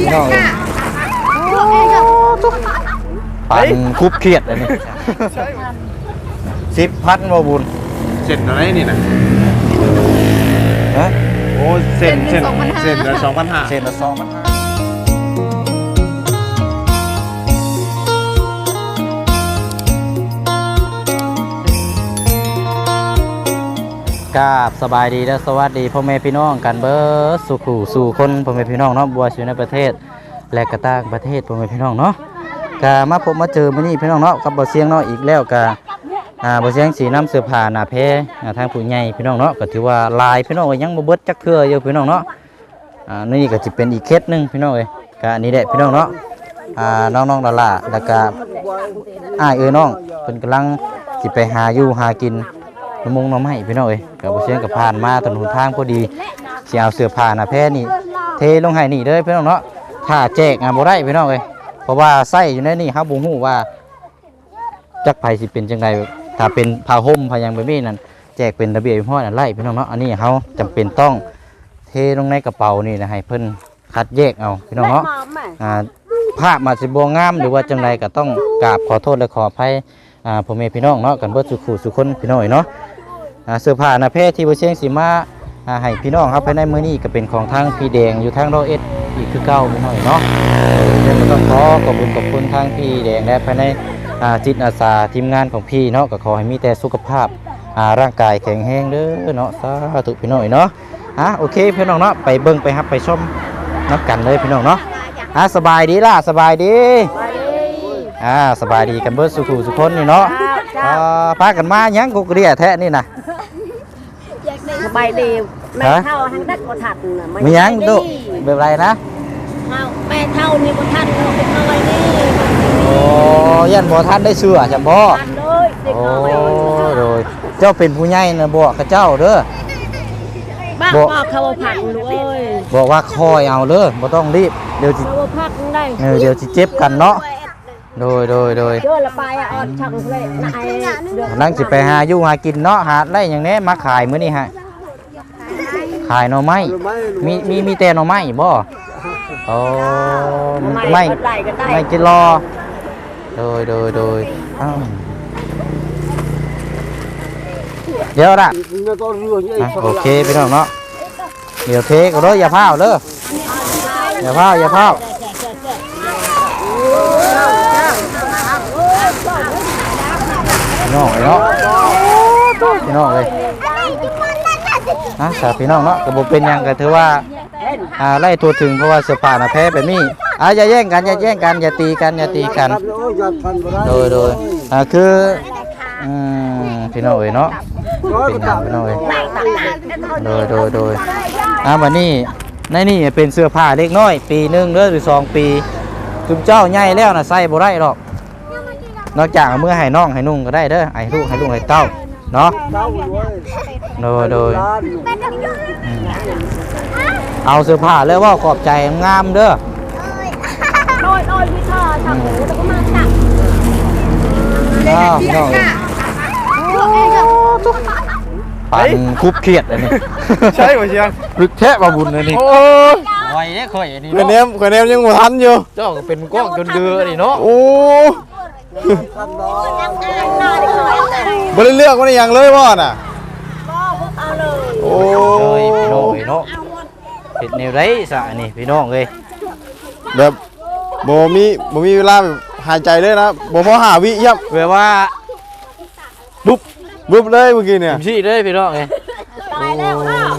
พี่น้องเอ้ยปันคุบเครียดอันนี้สิบพันบ่บุญเส้นอะไรนี่นะฮะโอ้เส้นเส้นเส้นละสองพันห้าเศษละสองมัน กราบสบายดีและสวัสดีพ่อแม่พี่น้องกันเบิร์สุขูสู่คนพ่อแม่พี่น้องเนาะบัวอยู่ในประเทศ และกระต่างประเทศพ่อแม่พี่น้องเนาะกามาพบมาเจอมื้อนี้พี่น้องเนาะกับบ่เสียงเนาะอีกแล้วกาอ่าบ่เสียงสีน้ำเสื้อผ้าหน้าแพอ่าทางผู้ใหญ่พี่น้องเนาะก็ถือว่าลายพี่น้องก็ยังบ่เบิดจักเทื่ออยู่พี่น้องเนาะอ่านี่ก็จะเป็นอีกเคสหนึ่งพี่น้องเอ้ยก็อันนี้แหละพี่น้องเนาะอ่าน้องๆดาราแล้วก็อ้ายเอ้ยน้องเพิ่นกำลังสิไปหาอยู่หากิน น้ำมงน้ำไม้พี่น้องเอ้ยก็บ่เสียงกับผ่านมาถนนทางพอดีสิเอาเสื้อผ้าหน้าแพรนี่ เทลงให้นี่เด้อพี่น้องเนาะถ้าแจกอะบ่ได้พี่น้องเอ้ยเพราะว่าไส้อยู่ในนี่เฮาบ่ฮู้ว่าจักไผสิเป็นจังไดถ้าเป็นผ้าห่มผ้าหยังแบบนี้นั่นแจกเป็นระเบียบเรียบร้อยนั่นไล่พี่น้องเนาะอันนี้เฮาจำเป็นต้องเทลงในกระเป๋านี่นะให้เพิ่นคัดแยกเอาพี่น้องเนาะอ่าภาพมาสิบ่งามหรือว่าจังไรก็ต้องกราบขอโทษและขออภัย อ่าพ่อแม่พี่น้องเนาะกันเบิดสุขสุคนพี่น้อยเนาะอ่าเสื้อผ้าหน้าเพศที่บ่เชียงสิมาอ่าให้พี่น้องครับภายในมื้อนี้ก็เป็นของทางพี่แดงอยู่ทางรอเอ็ดอีกคือเก่าพี่น้อยเนาะเดี๋ยวก็ต้องขอขอบคุณขอบคุณทางพี่แดงและภายในอ่าจิตอาสาทีมงานของพี่เนาะก็ขอให้มีแต่สุขภาพอ่าร่างกายแข็งแรงเด้อเนาะสาธุพี่น้อยเนาะอะโอเคพี่น้องเนาะไปเบิ่งไปครับไปชมนับกันเลยพี่น้องเนาะอะสบายดีล่ะสบายดี อ่าสบายดีกันเบิดสุขุสุคนนี่เนาะอ่าพากันมาหยังกุกเรียแท้นี่นะ สบายดีแม่ฮะ เท่าทางดักบ่ทันน่ะมีหยังดุแบบไรนะเท่าแม่เท่านี่บ่ทันเราเป็นอะไรนี่โอ้ยันบ่ทันได้เชื่อจำบ่ทันเลยเด็กโอ้น้อยโดยเจ้าเป็นผู้ใหญ่นะบอกกับเจ้าเด้อ บ้าบ่บอกเขาว่าพักลูกเอ้ยบอกว่าคอยเอาเด้อบ่ต้องรีบเดี๋ยวสิเขาว่าพักได้เออเดี๋ยวสิเจ็บกันเนาะ โดยโดยโดยเจอละไปอะอ่อนช่างเลยนายเดือดนั่งสิไปหาอยู่หากินเนาะหาได้อย่างนี้มาขายมื้อนี้ฮะขายหน่อไม้มีมีมีแต่หน่อไม้บ่โอ้ไม่ได้ก็ได้ไม่กินรอโดยโดยโดยอ้าวเดี๋ยวละอะโอเคพี่น้องเนาะเดี๋ยวเทก็เลยอย่าพาวเด้ออย่าพาวอย่าพาว พี่น้องเลยเนาะพี่น้องเลยนะสาพี่น้องเนาะก็บ่เป็นยังก็ถือว่าอ่าไล่ตัวถึงเพราะว่าเสื้อผ้าน่ะแพ้แบบนี้อ่าอย่าแย่งกันอย่าแย่งกันอย่าตีกันอย่าตีกัน โดยโดยอ่าคืออืมพี่น้องเอ๋ยเนาะเป็นหยังพี่น้องเอ๋ยโดยโดยโดยอ่าวันนี้ในนี่เป็นเสื้อผ้าเล็กน้อย ปีหนึ่งเด้อหรือสองปีจุมเจ้าใหญ่แล้วนะใส่บ่ได้หรอก นอกจากเอามื่อให้น้องให้นุ่งก็ได้เด้อให้ลูกให้ลูกให้เต้าเนาะโดยโดยอืมเอาเสื้อผ้าแล้วว่าขอบใจงามๆเด้อโดยโดยวิชาช่างหมูแล้วก็มาจักอ้าวพี่น้องเอ๋ยปันคุบเครียดอันนี้ใช่ป่ะเชียงลึกแทะมาบุญอันนี้โอ้ยไวเด้ข่อยอันนี้คะแนเนาะนคะแนนยังบ่ทันอยู่เจ้าก็เป็นกล้องจนเดือนี่เนาะโอ้ บ่ได้เลือกว่าได้หยังเลยบ่น่ะเอาเลยโอ้เอ้ยพี่น้องเอ้ยเนาะเฮ็ดแนวไรซะอันนี้พี่น้องเอ้ยแบบบ่มีบ่มีเวลาแบบหายใจเลยนะบ่พอหาวิยับแบบว่าบุ๊บบุ๊บเลยเมื่อกี้เนี่ยผมชี้เลยพี่น้องเอ้ยตายแล้วอ้าว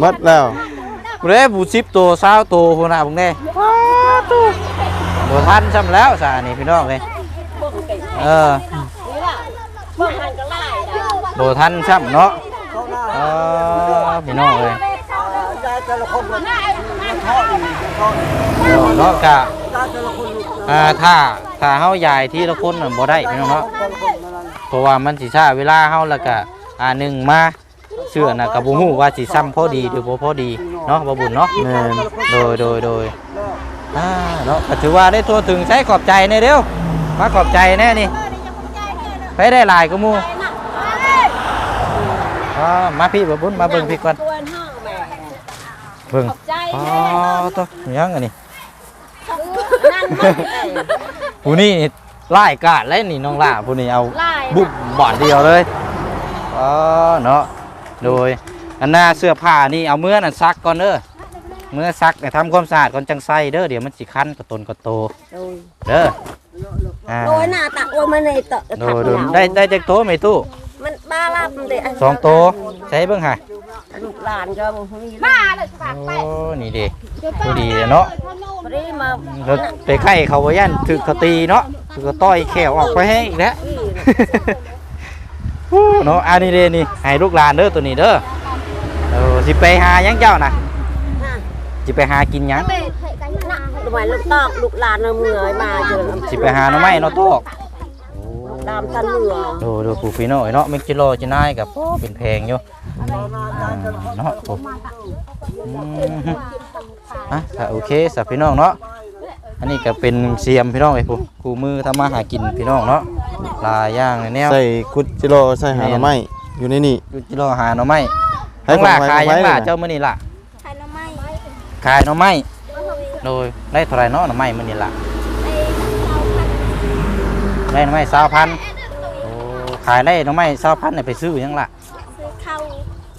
หมัดแล้วบ่ได้ผู้10ตัว20ตัวพุ่นน่ะพวกนี้บ่ทันซ้ำแล้วซะอันนี้พี่น้องเอ้ย เออพวกมันก็ไล่ได้บ่ทันซ้ำเนาะเออพี่น้องเอ้ยเนาะกะอ่าถ้าถ้าเฮายายที่ละคนน่ะบ่ได้พี่น้องเนาะเพราะว่ามันสิช้าเวลาเฮาแล้วก็อ่าหนึ่งมาเชื่อน่ะกับบ่ฮู้ว่าสิซ้ำพอดีหรือบ่พอดีเนาะบ่บุญเนาะแม่นโดยโดยโดยอ่าเนาะก็ถือว่าได้ทั่วถึงใช้ขอบใจแน่เร็ว มาขอบใจแน่นี่ไปได้หลายก็มู่อ่ามาพี่บ่บุญมาเบิ่งพี่ก่อนตัวห้องแม่เบิ่งใจอ๋อตัวยังอันนี้นั่นมันเอ้ยผู้นี่ไล่กาดแล้วนี่น้องล่าผู้นี่เอาไล่บุบบาทเดียวเลยอ๋อเนาะโดยอันหน้าเสื้อผ้านี่เอาเมื่อนั่นซักก่อนเด้อเมื่อซักเนี่ยทำความสะอาดก่อนจังใส่เด้อเดี๋ยวมันสิคันกระตนกระโตโดยเด้อ อ่าโดยหน้าตะโอ้ยมันในตะโดยโดยได้ได้จากโตไหมตู้มันบ้าลับเลยสองโตใช้เบิ่งค่ะลูกหลานก็บ่มีมาเลยฝากไปโอ้นี่เด้ผู้ดีเลยเนาะพอดีมาแล้วไปไข่เขาว่ายันถึกเขาตีเนาะถึกเขาต่อยแขวออกไปให้อีกแล้วฮู้เนาะอันนี้เด้นี่ให้ลูกหลานเด้อตัวนี้เด้อเออสิไปหาหยังเจ้าน่ะน่ะสิไปหากินหยัง ทำไมลูกตอกลูกหลานเอามือมาเจอสิไปหาหน่อไม้เนาะตอกตามทันมือดูดูปูฟีโน่เนาะเมกจิโลจินายกับเป็นแพงอยู่อ่าเนาะผมอะถ้าโอเคสับพี่น้องเนาะอันนี้ก็เป็นเสียมพี่น้องไอ้ผู้คู่มือทำมาหากินพี่น้องเนาะลายย่างในแนว ใส่กุดจิโรใส่หาหน่อไม้อยู่ในนี่อยู่จิโลหาหน่อไม้ให้ทั้งล่าผมไว้ขายยังไว้ล่าเลยนะ เจ้ามื้อนี้ล่ะใครน้ำไม้ ขายหน่อไม้ โดยได้เท่าไหรเนาะหน่อไม้มื้อนี้ล่ะได้หน่อไม้สาวพันโอ้ขายได้หน่อไม้สาวพันเนี่ยไปซื้อหยังล่ะซื้อข้าว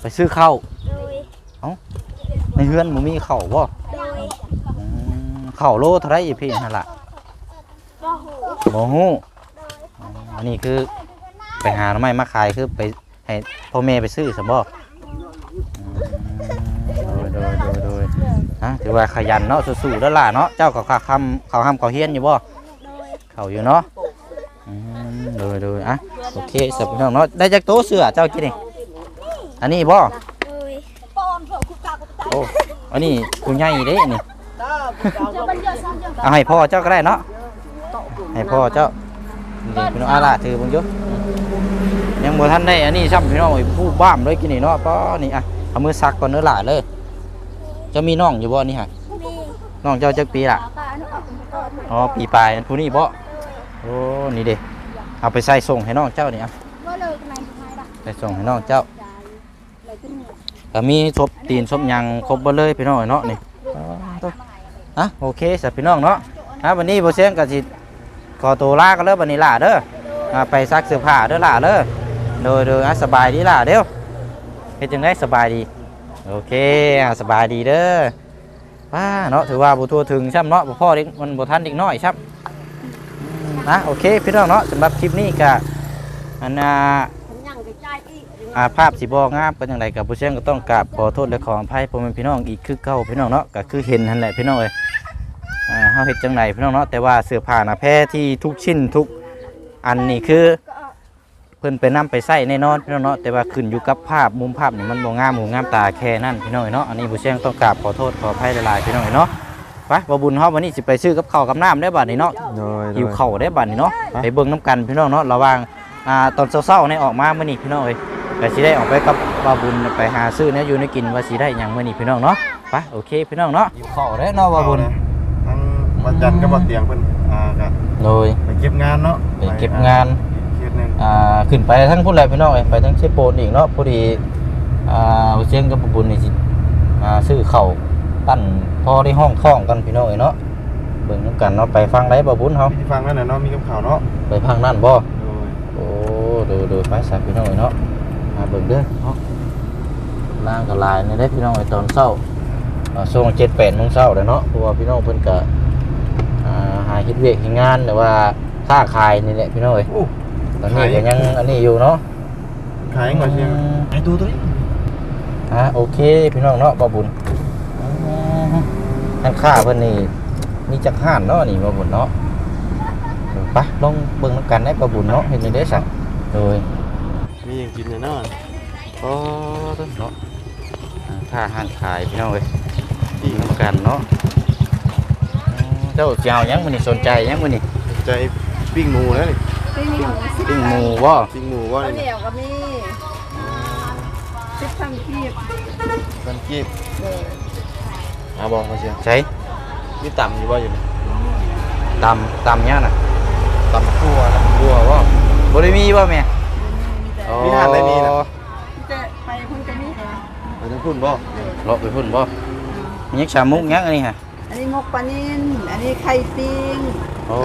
ไปซื้อข้าวโดยในเฮือนหมูมีข้าวบ่โดยอืมข้าวโลเท่าไรอีพี่นั่นล่ะบ่หูบ่ฮู้อ๋ออันนี้คือไปหาหน่อไม้มาขายคือไปให้พ่อแม่ไปซื้อซะบ่อืมโดยโดย โดยโดยฮะถือว่าขยันเนาะสู้ๆแล้วล่ะเนาะเจ้าก็ข้าคำเขาห้ามเขาเฮียนอยู่บ่โดยเขาอยู่เนาะอืมโดยโดยอะโอเคสับพี่น้องเนาะได้จากโต๊ะเสือเจ้ากินนี่อันนี้บ่โดยโอ้อันนี้กูใหญ่เด้นี่เอาให้พ่อเจ้าก็ได้เนาะให้พ่อเจ้านี่พี่น้องอาล่ะถือเบิ่งอยู่ยังบ่ทันได้อันนี้ซ้ำพี่น้องไอ้ผู้บ้ามเลยกินนี่เนาะป้อนี่อะเอามือซักก่อนเนื้อหลาเลย เจะมีน้องอยู่บ่นี่ฮะมีน้องเจ้าจักปีล่ะอ๋อปีปลายอันผู้นี้บ่โอ้นี่เด้เอาไปใส่ส่งให้น้องเจ้านี่อะว่าเลยทำไมทำไมล่ะไปส่งให้น้องเจ้าก็มีศพตีนศพหยังครบเบ่เลยพี่น้องเนาะนี่อ๋อตัวอะโอเคสับพี่น้องเนาะอะวันนี้บ่เสียงก็สิขอตัวลากันเด้อบัดนี้ล่ะเด้ออ่าไปซักเสื้อผ้าเด้อล่ะเด้อโดยโดยอะสบายดีล่ะเด้อเฮ็ดจังไดสบายดี โอเคอะสบายดีเด้อว้าเนาะถือว่าบ่ทั่วถึงช่ำเนาะบ่พ่อเด็กมันบ่ทันเด็กน้อยช่ำนะโอเคพี่น้องเนาะสำหรับคลิปนี้ก็อันน่ะผมยังกระจาอาภาพสิบองามก็นอย่างไรกับผู้เชี่ยงก็ต้องกราบขอโทษและขออภัยพ่อแม่พี่น้องอีกคือเก่าพี่น้องเนาะก็คือเห็นนั่นแหละพี่น้องเอ้ยอ่าเฮาเฮ็ดจังไดพี่น้องเนาะแต่ว่าเสื้อผ้าหน้าแพรที่ทุกชิ้นทุกอันนี่คือ เพิ่นไปนํไปใส่แน่นอนพี่น้องเนาะแต่ว่าขึ้นอยู่กับภาพมุมภาพนี่มันบ่งามหูงามตาแค่นั้นพี่น้องเอ้ยเนาะอันนี้ผู้เชี่ยงต้องกราบขอโทษขออภัยหลายๆพี่น้องเอ้ยเนาะไปบ่บุญเฮาวันนี้สิไปซื้อกับข้าวกับน้ำได้บัดนี้เนาะโดยหิวเข่าวได้บัดนี้เนาะไปไปเบิ่งน้ำกันพี่น้องเนาะระหว่างอ่าตอนเช้าๆนี่ออกมามื้อนี้พี่น้องเอ้ยก็สิได้ออกไปกับบาบุญไปหาซื้อเนี่ยอยู่ในกินว่าสิได้หยังมื้อนี้พี่น้องเนาะไปโอเคพี่น้องเนาะหิวข้าวได้เนาะบาบุญทั้งวันจันทร์ก็บ่เตียงเพิ่นอ่าก็โดยไปเก็บงานเนาะไปเก็บงาน เขตหนึงอ่าขึ้นไปทั้งพุ่นแหละพี่น้องเอ้ยไปทั้งเชฟโปนอีกเนาะพอดีอ่าเอาเชียงกับบาบุญนี่สิอ่าซื้อข้าวปั้นพอได้ห้องท้องกันพี่น้องเอ้ยเนาะเบิ่งน้ำกันเนาะไปฟังได้บาบุญเฮาที่ฟังนั่นน่ะเนาะมีกับข่าวเนาะไปพังนั่นบ่โดยโอ้ดูดูไปสักพี่น้องเนาะมาเบิ่งเด้อเนาะล่างกับลายนี่ได้พี่น้องไอ้ตอนเช้าอ่าช่วงเจ็ดแปดโมงเช้าเลยเนาะเพราะว่าพี่น้องเพิ่นก็อ่าหาเฮ็ดเวียกเฮ็ดงานแต่ว่าค้าขายนี่แหละพี่น้องเอ้ยโอ้ ตอนนี้ก็ยังอันนี้อยู่เนาะขายก่อนเชียงไอ้ตัวตัวนี้อ่าโอเคพี่น้องเนาะบ่บุญทางค่าเพิ่นนี่มีจักห้านเนาะนี่บ่บุญเนาะเออไปลองเบิ่งนํกันได้บ่บุญเนาะเฮ็ดจังได๋สั่งโดยมีหยังกินแน่นอนโอ้ต้นเนาะอ่าถ้าห้านขายพี่น้องเอ้ยดีน้ำกันเนาะอืมเจ้าเจ้ายังมันนี่สนใจยังมันนี่ใจปิ้งหมูแล้วนี่ปิ้ง หมูบ่ปิ้งหมูว่านี่เดี๋ยวก็มีสิบพันกีบกันกีบอ่าบอกมาเชียงใช้มีต่ำอยู่บ่อยู่นี่ตำตำยังน่ะต่ำทั่วนะบัวบ่บ่ได้มีบ่แม่โอ้มีหาดอะไรมีน่ะจะไปพุ่นจะมีเหรอไปทั้งพุ่นบ่เลาะไปพุ่นบ่ยักษ์ชามุกยักษ์อันนี้ฮะ อันนี้มกปลานินอันนี้ไข่ปิ้งโอ้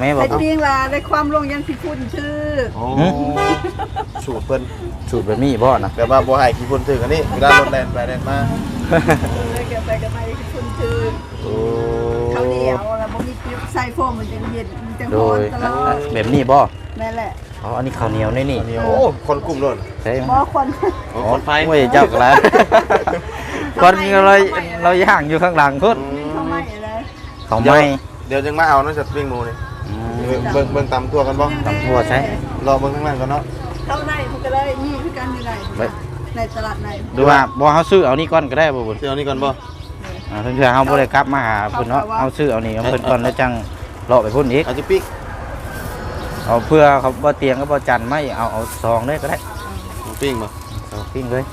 แม่บอไข่กปิ้งล่ะได้ความลงยันพิคุณชื่อโอ้หืมสูตรเพิ่นสูตรแบบนี้บ่นะแบบว่าบ่ให้ขี้คนถึงอันนี้เวลารถแล่นไปแล่นมาเออแกไปกันมาพิคุณชื่อโอ้ข้าวเหนียวแล้วบ่มีปิ๊บใส่โฟมมันจะเย็นมันจะโดร้อนยตลอดแบบนี้บ่นั่นแหละอ๋อ อันนี้ข้าวเหนียวนี่นี่อันนี้โอ้คนกลุ่มโลดใช่ไหมบ่คนโอ้คนไฟโอ้ยเจ้าก็แล้วก่อนเราเราย่างอยู่ข้างหลังพุ่นเข้าไม่เลย ของไม่เดี๋ยวจึงมาเอานะจัดปิ้งหมูนี่อืมเบิ่งเบิ่งตามตัวกันบ่ตำทั่วใช่รอเบิ่งข้างล่างก่อนเนาะเข้าในมันก็เลยนี่คือกันอยู่ไหนในตลาดในดูว่าบ่เฮาซื้อเอานี่ก่อนก็ได้บ่บุญเดี๋ยวนี้ก่อนบ่อ่าเพื่อนๆเฮาบ่ได้กลับมาหาเพิ่นเนาะเอาซื้อเอานี่เอาเพิ่นก่อนแล้วจังเลาะไปพุ่นอีกอาจจะปิ้งเอาเพื่อเขาบ่เตียงก็บ่จันไม่เอาเอาซองได้ก็ได้หมูปิ้งบ่เอาปิ้งเลย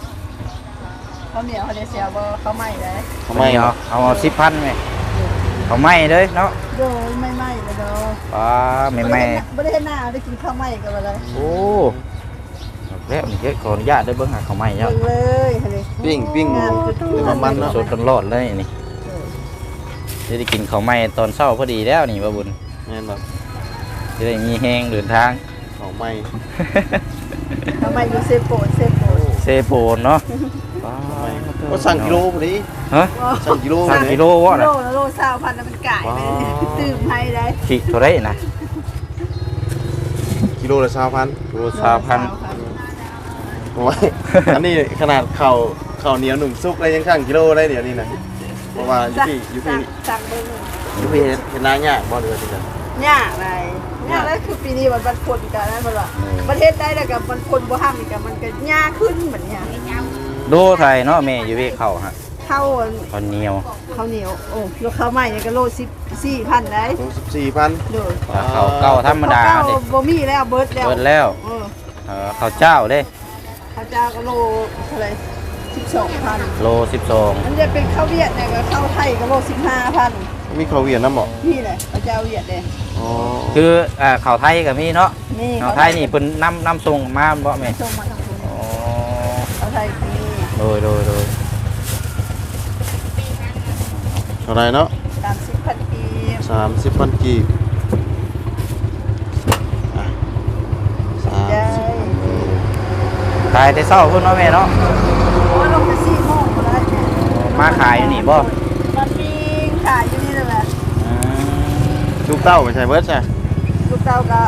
ข้าวเหนียวเขาได้เสียบ่เข้าไม่เลยทำไมเอาเนาะเอาเอาสิบพันไหม เอาไม่เลยเนาะโดยไม่ไหม้เลยเนาะป้าแม่แม่ไม่ได้เห็นหน้าได้กินข้าวไหม้กันมาเลยโอ้แล้วนี่เฮ็ดขออนุญาตได้เบิ่งหาเขาวไหม้เนาะเบิ่งเลยเฮ้ยปิ้งปิ้งหมูเดี๋ยวมันเนาะสดๆร้อนๆเลยนี่จะได้กินข้าวไหม้ตอนเช้าพอดีแล้วนี่บ่บุญแม่นบ่จะได้มีแฮงเดินทางของใหม่ข้าวไหม้อยู่เซโปนเซโปนเซโปนเนาะป้า ก็สั่งกิโลพอดีฮะสั่งกิโลสั่งพอดีกิโลวะโลน่ะละโลสาวพันแล้วมันก่ายไปตื่มให้ได้ขีดเท่าไรนะกิโลละ2,000โลสามพันโอ้ยอันนี้ขนาดข้าวข้าวเหนียวหนุ่มซุกเลยยังสั่งกิโลได้เดี๋ยวนี้นะเพราะว่าอยู่ที่อยู่ที่สั่งเบิ่งอยู่ที่เห็นหน้ายากบ่เดือดจังยากไรยากแล้วคือปีนี้วันวันพลกันนั่นบ่ล่ะประเทศใดแล้วกับวันพลบ่ห้ามอีกกับมันก็ยากขึ้นเหมือนเนี้ย โลไทยเนาะแม่อยู่เวกเข้าฮะข้าวข้าวเหนียวข้าวเหนียวโอ้โลข้าวไหม้เนี่ยก็โลสิบสี่พันได้โล14,000โดยถ้าข้าวเก่าธรรมดาข้าวเด้เก่าบ่มีแล้วเบิดแล้วเบิดแล้วเออเอ่อข้าวเจ้าเด้ข้าวเจ้าก็โลเท่าไหร่สิบสองพันโลสิบสองมันจะเป็นข้าวเวียดเนี่ยกับข้าวไทยก็โลสิบห้าพันมีข้าวเวียดนำบ่นี่แหละข้าวเจ้าเวียดเนี่ยอ๋อคืออ่าข้าวไทยก็มีเนาะนี่ข้าวไทยนี่เพิ่นนำนำส่งมาบ่แม่ส่งมาทางคุณ อ๋อ ข้าวไทยนี่ โดยโดยโดยเท่าไหร่เนาะสามสิบพันปี30,000กีบอะได้30,000ขายแต่เช้าพุ่นเนาะแม่เนาะ โอ้ยลงไปสี่โมงก็ได้เนี่ยมาขายอยู่นี่บ่มันมีขายอยู่นี่นั่นแหละอืมลูกเต้าไม่ใช่เบิดใช่ลูกเต้าก็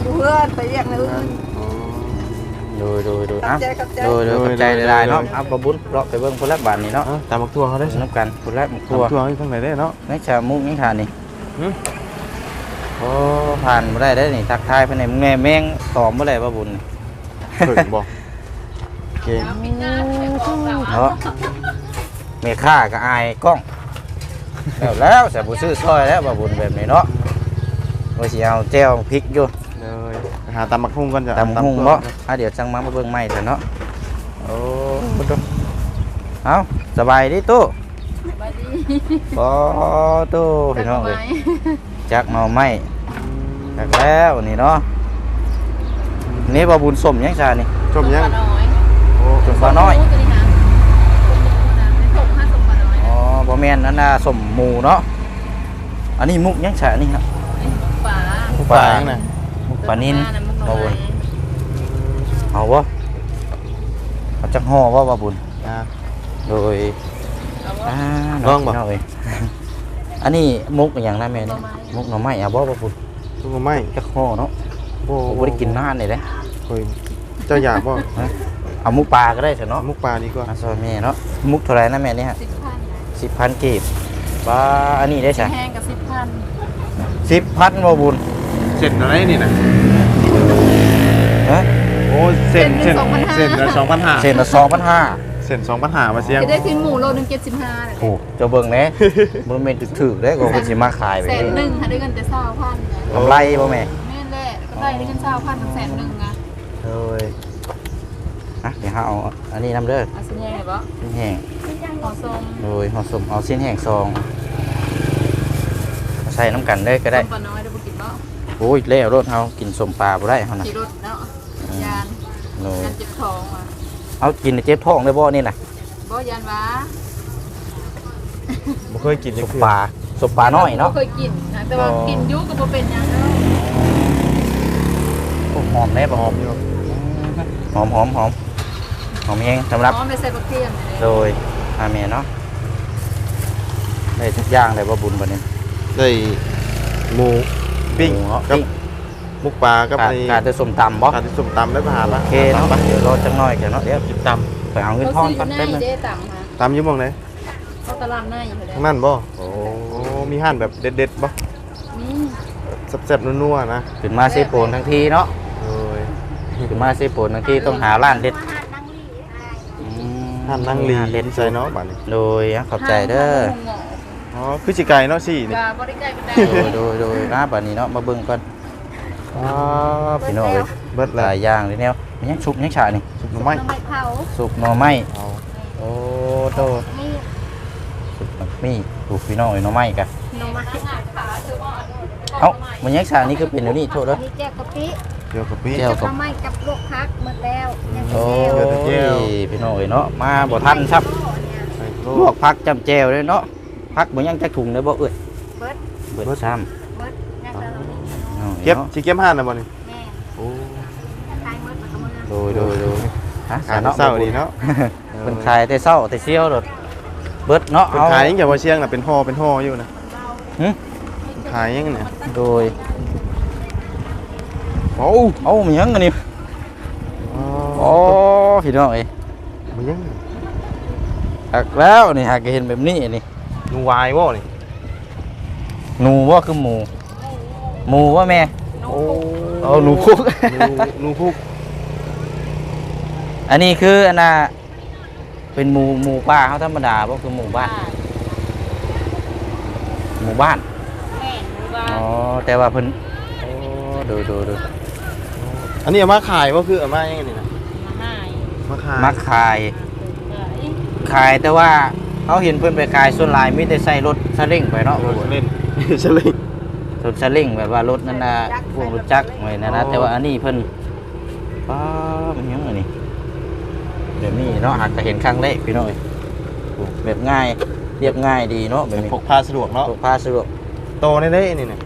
อยู่เพื่อนไปเรียกในอื่น โดยโดยโดยขอบใจขอบใจ โดยโดยขอบใจหลายๆเนาะเอาบ่บุญเลาะไปเบิ่งพุ่นละบาทนี่เนาะเอ้าตามบักทั่วเขาได้สนุกกันพุ่นละหมกทั่ทั่ววทั่วให้ข้างไหนได้เนาะ นี่ชามุกนี่ทานนี่หืมโอ้ผ่านบ่ได้ได้อนี่ทักทายเพิ่นนี่มึงแม่แม่งตอมบ่ได้บ่บุญเพิ่งบอกโอเคเนาะแม่ค้าก็อายกล้อง แล้วแล้วแต่บ่ซื้อซอยแล้วบ่บุญแบบนี้เนาะว่าสิเอาแจ่วพริกอยู่เลยไป หาตำบักหุ่งกันจ้ะตำหุงบ่อะเดี๋ยวจังมามาเบิ่งใหม่เถอะเนาะโอ้พุทธเอาสบายดีตู้บ่ตู้พี่น้องเอ้ยจักหน่อไม้จักแล้วนี่เนาะนี่บ่บุญสมยังซานี่ชมยังโอ้จนฟ้าน้อยอ๋อบ่แม่นอันน่ะสมหมูเนาะอันนี้มุกยังฉะนี่ครับผู้ป่ายังไงมุกปลานิน บ่บุญเอาบ่เอาจักห่อบ่บ่บุญอ่าโดยอ่าลองบ่เนาะเอ้ยอันนี้มุกอหย่างนั้นแม่นี่มุกหน่อไม้เอาบ่บ่บุญทุกคนไม่จักห่อเนาะโอ้บ่ได้กินนานนี่เด้เฮ้ยเจ้าอยากบ่ฮะเอามุกปลาก็ได้เถอะเนาะมุกปลาดีกว่าอาซอยแม่เนาะมุกเท่าไหร่นะแม่นี่ฮะสิบพัน10,000กีบปลาอันนี้ได้ใช่แห้งกับสิบพัน10,000บ่บุญเสร็จอะไรนี่นะ ฮะโอ้เส้นเส้นเส้นละสองพันห้าเศษละ2,500เส้นสองพันห้ามาเสียงจะได้ทิ้งหมูโลหนึงเจ็ดสิบห้าเลยโอ้เจ้าเบิ่งแหน่บ่แม่นถึกๆเด้ก็เพิ่นสิมาขายไปแสนหนี่นึ่งค่ะได้เงินแต่เศร้าพันกำไรบ่แม่แม่นแหละก็ได้ได้เงินเศร้าพันถึงแสนหนึ่งอะเอ้ยอะเดี๋ยวหาเอาอันนี้นำเด้อเอาสิแย่บ่สิ้นแห้งห่อส้มโดยห่อสมเอาสิ้นแห้งซองมาใส่น้ำกันเลยก็ได้ส้มปลาน้อยได้บุกินบ่โอ้ยแล้วรถเฮากินสมปลาบ่ได้เฮานะขี่รถเนาะยานโดยยานเจ็บท้องว่ะเอากินแล้วเจ็บท้องได้บ่นี่น่ะบ่ยานว้าบ่เคยกินสุจัปกเทื่อปลาสุปปลาน้อยเนาะเคยกินนะแต่ว่ากินอยุก็บ่เป็นหยังเนาะโอ้หอมแน่บ่หหออมมอยู่หอมหอมหอมหอมแห้งสำหรับอ๋อไม่ใส่บักเทียมเลยโดยอาเมียเนาะได้ทุกอย่างเลยว่าบุญบันนี้ได้หมู ปิ้งหมูเนาะกับมุกปลากับกาไอ้การจะสมตำบ่การที่ส้มตำได้ปหาละโอเคเนาะเดี๋ยวรอจังหน่อยกันเนาะเดี๋ยวกินตไปเอาเงินทเขาอนซื้อก่อนในได้ไหมเจ๊ต่ำค่ะำตำอยุ่หมองไหนเขาตลาดหน้าอยู่เลยทางนั้นบ่โอ้โอ้มีห้านแบบเด็ดๆบ่นี่แซ่บๆนัวๆนะขึ้นมาเซโปนทั้งทีเนาะโอ้ย ขึ้นมาเซโปนทั้งทีต้องหาร้านเด็ดอืมห้านนั่งลีร้าเด็ดใส่เนาะบัดนี้โดยอะขอบใจเด้อ อ๋อคือสิไก่เนาะสินี่กาบริไก่เป็นได้โดยโดยโดยนะบัดนี้เนาะมาเบิ่งก่อนอ๋อพี่น้องเอ้ยเบิดหแล้ลายวอย่างเลยแนวมันยังชุบยังฉานี่สุกหน่อไม้น้ำมันเผาสุกหน่อไม้เอาโอ้โตนี่สุกหมักมี่ถูกพี่น้องเอ้ยหน่อไม้กะน้ำมันเอ้ามันยังฉานี่คือเป็นเดี๋ยวนี้โทษเด้อ นี่แจกกะปิเกี่ยวกับพี่ แก้วกับทำไมกับลวกพักหมดแล้วยังโอ้แก้วยพี่น้องเอ้ยเนาะมาบ่ทันครับ ใส่โลลวกพักจำแจวเลยเนาะ พักบ่ยังจักถุงเลยบ่เอ้ยเบิดเบิดซ้เบิดยังจะเราำเก็บสิเก็บห้านน่ะบ่นี่แม่โอ้ตายเบิดมันก็มาโดยโดยโดยฮะขายเศร้าดีเนาะเพิ่นขายแต่เช้าแต่เช้าโดดเบิดเนาะเป็นเอาขายยังอย่าว่าเชียงน่ะเป็นห่อเป็นห่ออยู่นะหึขายยังเนี่ยโดยโอ้เอามันยังอันนี้อ๋อโอ้พี่น้องเอ้ยมันยังหักแล้วนี่หักก็เห็นแบบนี้นี่ นูวายบ่นี่หนูว่าคือหมู หมูว่าแม่ โอ้เอาหนูคุก หนูหนูพุกอันนี้คืออันน่ะเป็นหมูหมูป่าเขาธรรมดาบ่คือหมูบ้าน หมู่บ้าน แม่หรือว่าอ๋อ แต่ว่าเพิ่นโอ้ดูดูดูอันนี้เอามาขายบ่คือเอามายังไงนี่นะมาให้มาขายมักขาย เอ้ยขายแต่ว่า เขาเห็นเพิ่นไปขายส่วนหลายมีแต่ใส่รถซาเล้งไปเนาะโอ้เล่นเฉลยรถซาเล้งแบบว่ารถนั่นน่ะพวกรถจักรไว้นั่นนะอ๋อ แต่ว่าอันนี้เพิ่นป้ามันยังไงนี่แบบนี้เนาะหักก็เห็นครั้งแรกพี่น้อยโอ้แบบง่ายเรียบง่ายดีเนาะแบบนี้พกพาสะดวกเนาะพกพาสะดวกโตได้ได้นี่เนี่ย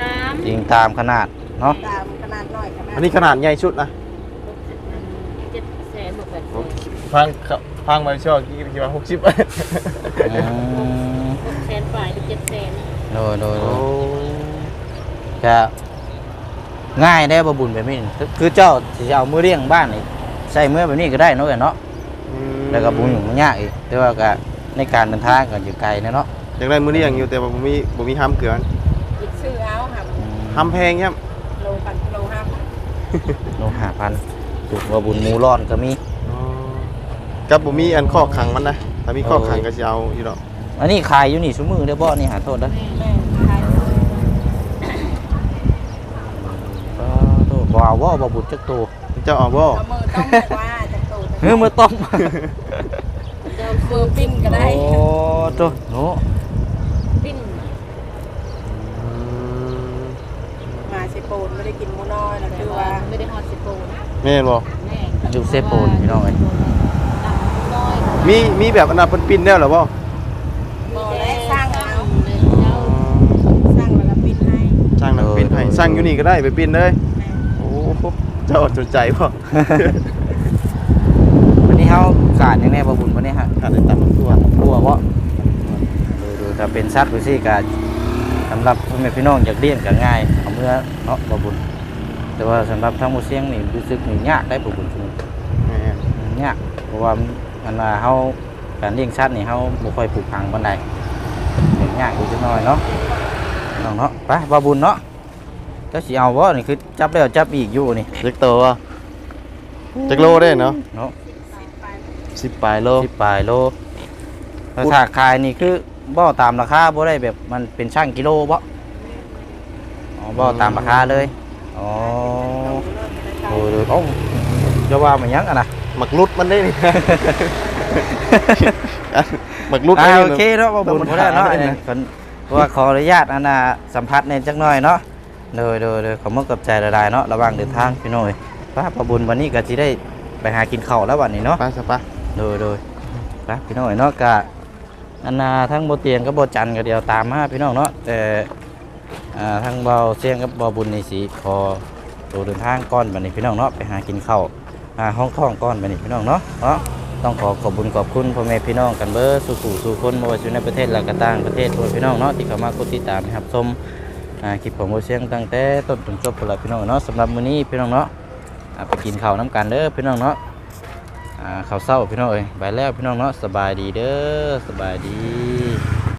ตามจริงตามขนาดเนาะตามขนาดน้อยขนาดอันนี้ขนาดใหญ่ชุดนะเจ็ดแสนหมดเลยพังครับ พังไปช่วงกี่กี่ว่าหกสิบอืมหกแสนฝ่ายเป็นเจ็ดแสนโดยโดยโดโอ้ยจะง่ายได้บ่บุญแบบนี้คือคือเจ้าสิเอามือเลี้ยงบ้านนี่ใส่มือแบบนี้ก็ได้เนาะเนาะอืมแล้วก็บุญมันยากอีกแต่ว่าก็ในการเดินทางก็อยู่ไกลนะเนาะอยากได้มือเรียงอยู่แต่ว่าบ่มีบ่มีห้ามเกลือนอีกชื่อเอาค่ะห้ามแพงครับโลกันโลห้าพันโลหะพันถูกว่าบุญหมูร้อนก็มี กับบ่มีอันข้อขังมันนะถ้ามีข้อขังก็สิเอาอยู่ดอกอันนี้ขายอยู่นี่ซุมือเด้อบ่นี่หาโทษเด้อแม่แม่ขายเออโทษบ่เอาว่าบ่บุญจักตัวเจ้าเอาบ่เอามือต้องแบบว่าจะโตเฮ้ยมือต้มเจ้ามือปิ้งก็ได้ โอ้โตโนปิ้นมาสิโปนไม่ได้กินหมูน้อยแล้วแต่คือว่าว่าไม่ได้ฮอตสิโปนะแม่นบ่แม่อยู่เซโปนพี่น้องเอ้ยดำน้อย มีมีแบบอันนั้นเพิ่นปิ้นแล้วเหรอบ่บ่ได้สร้างเอาเจ้าสร้างแล้วก็ปิ้นให้ช่างนักปิ้นให้สร้างอยู่นี่ก็ได้ไปปิ้นเลยโอ้เจ้าสนใจบ่วันนี้เฮาการยังไงบ่บุญวันนี้ฮะขาดได้ตามตัวกลัวบ่ดูดูถ้าเป็นสัตว์ดูสิก็สำหรับพ่อแม่พี่น้องอยากเลี้ยงก็ง่ายเอาเมื่อเนาะบ่บุญแต่ว่าสำหรับทางหมู่เสียงนี่รู้สึกนี่ยากได้บ่บุญซุมื้อแม่นยากเพราะว่า มันว่าเฮาการเลี้ยงสัตว์นี่เฮาบ่ค่อยผูกพังปานใดเลี้ยงยากอยู่จักหน่อยเนาะน้องเนาะไปบ่บุญเนาะเจ้าสิเอาบ่นี่คือจับแล้วจับอีกอยู่นี่เล็กโตบ่จักโลได้เนาะเนาะ10ปลายโลสิบปลายโลราคาขายนี่คือบ่ตามราคาบ่ได้แบบมันเป็นช่างกิโลบ่อ๋อบ่ตามราคาเลยอ๋อโอ้ดูโอ้จะว่ามันหยังอะนะ หมักรุดมันได้นี่ หมักรุดอ่าได้โอเคเนาะบ่บุญต้องบ่มาได้เนาะหาได้อันนี้นะเพิ่นเพราะว่าขออนุญาตอันน่ะสัมภาษณ์ในจักหน่อยเนาะโดยโดยโดยขอมกับใจละลายเนาะระหว่างเดินทางพี่น้อยป้าประบุญวันนี้ก็สิได้ไปหากินข้าวแล้ววันนี้เนาะไปซะปะโดยโดยนะพี่น้อยเนาะกะอันนาทั้งโบเตียงกับโบจันก็เดียวตามมาพี่น้องเนาะแต่อ่าทั้งเบาเสียงกับเบาบุญนี่สิขอตัวเดินทางก้อนบัดนี้พี่น้องเนาะไปหากินข้าว หาห้องท้องก้อนบัดนี้พี่น้องเนาะเนาะต้องขอขอบบุญขอบคุณพ่อแม่พี่น้องกันเบอร์สู่สู่สู่คนบ่ว่าอยู่ในประเทศละก็ต่างประเทศพ่อพี่น้องเนาะที่เข้ามากดติดตามนะครับชมอ่าคลิปของโบเสียงตั้งแต่ต้นจนจบพุ่นละพี่น้องเนาะสำหรับมื้อนี้พี่น้องเนาะอ่าไปกินข้าวน้ำกันเด้อพี่น้องเนาะอ่าข้าวเศร้าพี่น้องเอ้ยไปแล้วพี่น้องเนาะสบายดีเด้อสบายดี